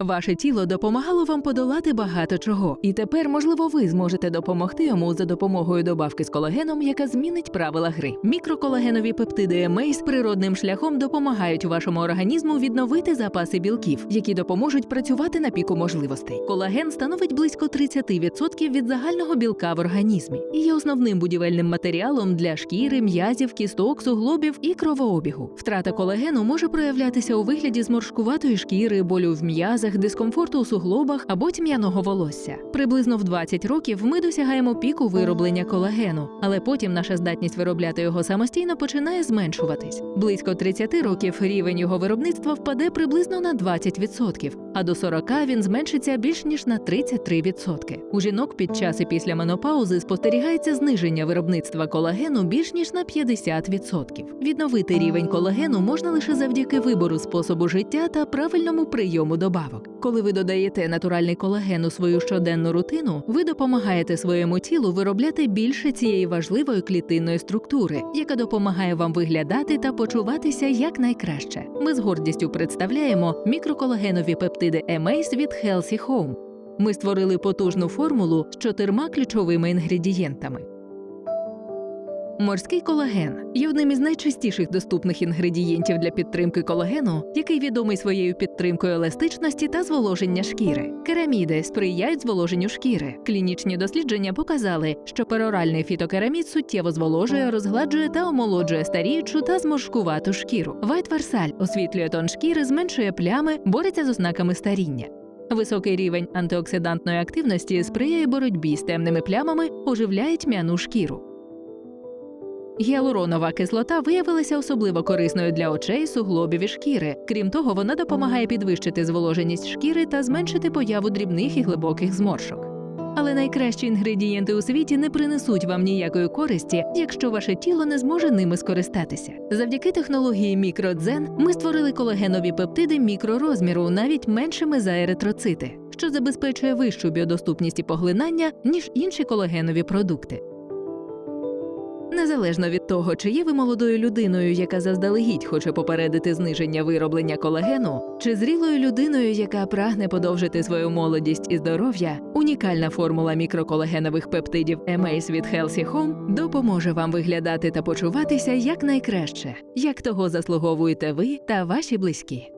Ваше тіло допомагало вам подолати багато чого, і тепер, можливо, ви зможете допомогти йому за допомогою добавки з колагеном, яка змінить правила гри. Мікроколагенові пептиди Емейс природним шляхом допомагають вашому організму відновити запаси білків, які допоможуть працювати на піку можливостей. Колаген становить близько 30% від загального білка в організмі і є основним будівельним матеріалом для шкіри, м'язів, кісток, суглобів і кровообігу. Втрата колагену може проявлятися у вигляді зморшкуватої шкіри, болю в м'язах, дискомфорту у суглобах або тьмяного волосся. Приблизно в 20 років ми досягаємо піку вироблення колагену, але потім наша здатність виробляти його самостійно починає зменшуватись. Близько 30 років рівень його виробництва впаде приблизно на 20%, а до 40 він зменшиться більш ніж на 33%. У жінок під час і після менопаузи спостерігається зниження виробництва колагену більш ніж на 50%. Відновити рівень колагену можна лише завдяки вибору способу життя та правильному прийому добавок. Коли ви додаєте натуральний колаген у свою щоденну рутину, ви допомагаєте своєму тілу виробляти більше цієї важливої клітинної структури, яка допомагає вам виглядати та почуватися якнайкраще. Ми з гордістю представляємо мікроколагенові пептиди Емейс від Healthy Home. Ми створили потужну формулу з чотирма ключовими інгредієнтами. Морський колаген є одним із найчастіших доступних інгредієнтів для підтримки колагену, який відомий своєю підтримкою еластичності та зволоження шкіри. Кераміди сприяють зволоженню шкіри. Клінічні дослідження показали, що пероральний фітокерамід суттєво зволожує, розгладжує та омолоджує старіючу та зморшкувату шкіру. Вайтварсаль освітлює тон шкіри, зменшує плями, бореться з ознаками старіння. Високий рівень антиоксидантної активності сприяє боротьбі з темними плямами, оживляє тьмяну шкіру. Гіалуронова кислота виявилася особливо корисною для очей, суглобів і шкіри. Крім того, вона допомагає підвищити зволоженість шкіри та зменшити появу дрібних і глибоких зморшок. Але найкращі інгредієнти у світі не принесуть вам ніякої користі, якщо ваше тіло не зможе ними скористатися. Завдяки технології мікродзен ми створили колагенові пептиди мікророзміру, навіть меншими за еритроцити, що забезпечує вищу біодоступність і поглинання, ніж інші колагенові продукти. Незалежно від того, чи є ви молодою людиною, яка заздалегідь хоче попередити зниження вироблення колагену, чи зрілою людиною, яка прагне подовжити свою молодість і здоров'я, унікальна формула мікроколагенових пептидів Емейс від Healthy Home допоможе вам виглядати та почуватися якнайкраще, як того заслуговуєте ви та ваші близькі.